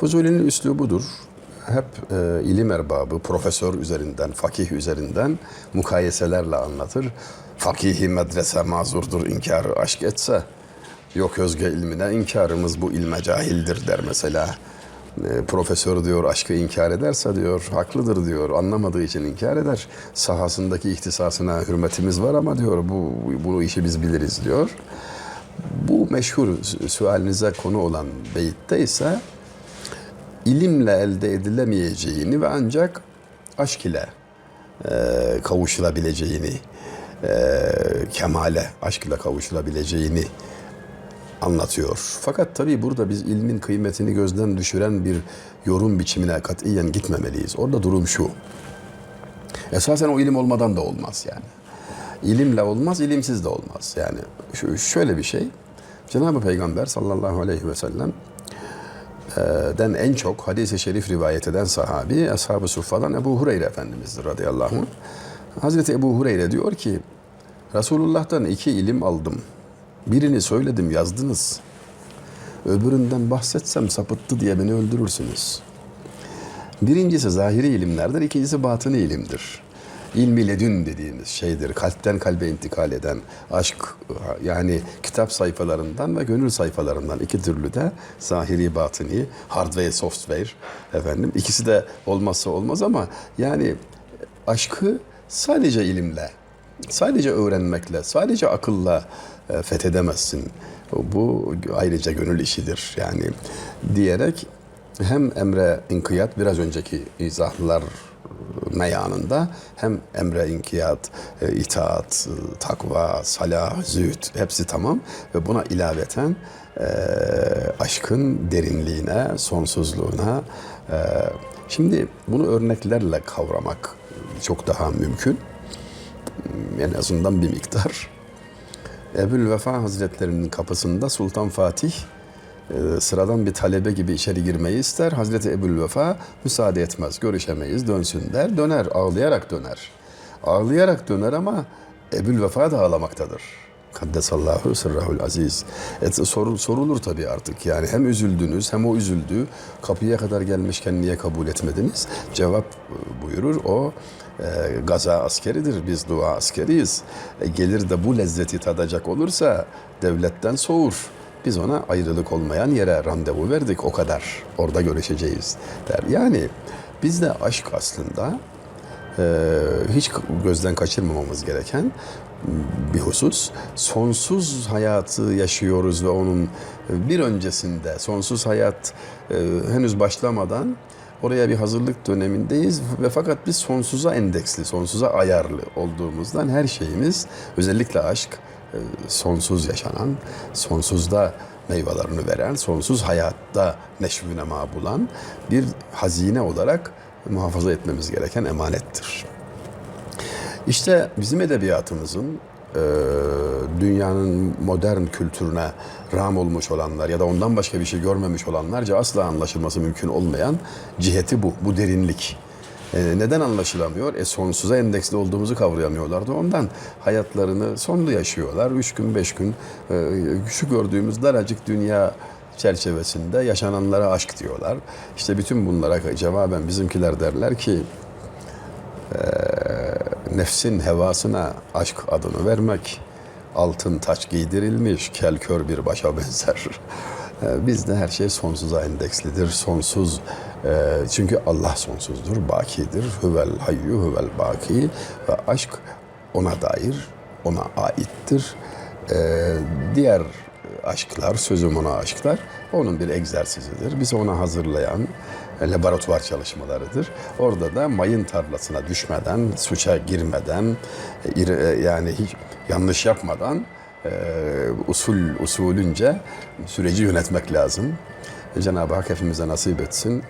Fuzuli'nin üslubudur. Hep e, ilim erbabı, profesör üzerinden, fakih üzerinden mukayeselerle anlatır. Fakihi medrese mazurdur inkarı aşk etse. Yok özge ilmine inkarımız bu ilme cahildir der mesela. E, profesör diyor aşkı inkar ederse diyor haklıdır diyor anlamadığı için inkar eder. Sahasındaki ihtisasına hürmetimiz var ama diyor bu bu işi biz biliriz diyor. Bu meşhur sualinize konu olan beyitte ise ilimle elde edilemeyeceğini ve ancak aşk ile e, kavuşulabileceğini, e, kemale, aşk ile kavuşulabileceğini anlatıyor. Fakat tabii burada biz ilmin kıymetini gözden düşüren bir yorum biçimine katiyen gitmemeliyiz. Orada durum şu. Esasen o ilim olmadan da olmaz yani. İlimle olmaz, ilimsiz de olmaz. Yani şöyle bir şey. Cenab-ı Peygamber sallallahu aleyhi ve sellem den en çok hadis-i şerif rivayet eden sahabi Ashab-ı Suffa'dan Ebu Hureyre Efendimiz'dir radıyallahu anh. Hazreti Ebu Hureyre diyor ki Resulullah'tan iki ilim aldım. Birini söyledim yazdınız. Öbüründen bahsetsem sapıttı diye beni öldürürsünüz. Birincisi zahiri ilimlerdir, ikincisi batını ilimdir. İlmi ledün dediğimiz şeydir. Kalpten kalbe intikal eden aşk yani kitap sayfalarından ve gönül sayfalarından iki türlü de zahiri batıni, hardware, software efendim. ikisi de olmazsa olmaz ama yani aşkı sadece ilimle, sadece öğrenmekle, sadece akılla e, fethedemezsin. Bu ayrıca gönül işidir yani diyerek hem emre inkiyat biraz önceki izahlar meyanında hem emre inkiyat, e, itaat, e, takva, salah, zühd hepsi tamam ve buna ilaveten e, aşkın derinliğine, sonsuzluğuna e, şimdi bunu örneklerle kavramak çok daha mümkün. En azından bir miktar. Ebu'l Vefa Hazretlerinin kapısında Sultan Fatih sıradan bir talebe gibi içeri girmeyi ister. Hazreti Ebu'l Vefa müsaade etmez. Görüşemeyiz, dönsün der. Döner, ağlayarak döner. Ağlayarak döner ama Ebu'l Vefa da ağlamaktadır. Kaddesallahu sırrahul aziz. Et, sorul, sorulur tabii artık yani hem üzüldünüz hem o üzüldü. Kapıya kadar gelmişken niye kabul etmediniz? Cevap e, buyurur o e, gaza askeridir biz dua askeriyiz. E, gelir de bu lezzeti tadacak olursa devletten soğur. Biz ona ayrılık olmayan yere randevu verdik o kadar. Orada görüşeceğiz der. Yani bizde aşk aslında e, hiç gözden kaçırmamamız gereken bir husus. Sonsuz hayatı yaşıyoruz ve onun bir öncesinde sonsuz hayat e, henüz başlamadan oraya bir hazırlık dönemindeyiz ve fakat biz sonsuza endeksli, sonsuza ayarlı olduğumuzdan her şeyimiz özellikle aşk e, sonsuz yaşanan, sonsuzda meyvelerini veren, sonsuz hayatta neşvü nema bulan bir hazine olarak muhafaza etmemiz gereken emanettir. İşte bizim edebiyatımızın e, dünyanın modern kültürüne ram olmuş olanlar ya da ondan başka bir şey görmemiş olanlarca asla anlaşılması mümkün olmayan ciheti bu, bu derinlik. E, neden anlaşılamıyor? E sonsuza endeksli olduğumuzu kavrayamıyorlardı. Ondan hayatlarını sonlu yaşıyorlar. Üç gün, beş gün e, şu gördüğümüz daracık dünya çerçevesinde yaşananlara aşk diyorlar. İşte bütün bunlara cevaben bizimkiler derler ki nefsin hevasına aşk adını vermek altın taç giydirilmiş kel kör bir başa benzer. Bizde her şey sonsuza endekslidir. Sonsuz e, çünkü Allah sonsuzdur, bakidir. Huvel hayyu huvel baki ve aşk ona dair, ona aittir. Ee, diğer aşklar, sözüm ona aşklar, onun bir egzersizidir. Bizi ona hazırlayan laboratuvar çalışmalarıdır. Orada da mayın tarlasına düşmeden, suça girmeden, e, e, yani hiç yanlış yapmadan e, usul usulünce süreci yönetmek lazım. Cenab-ı Hak hepimize nasip etsin.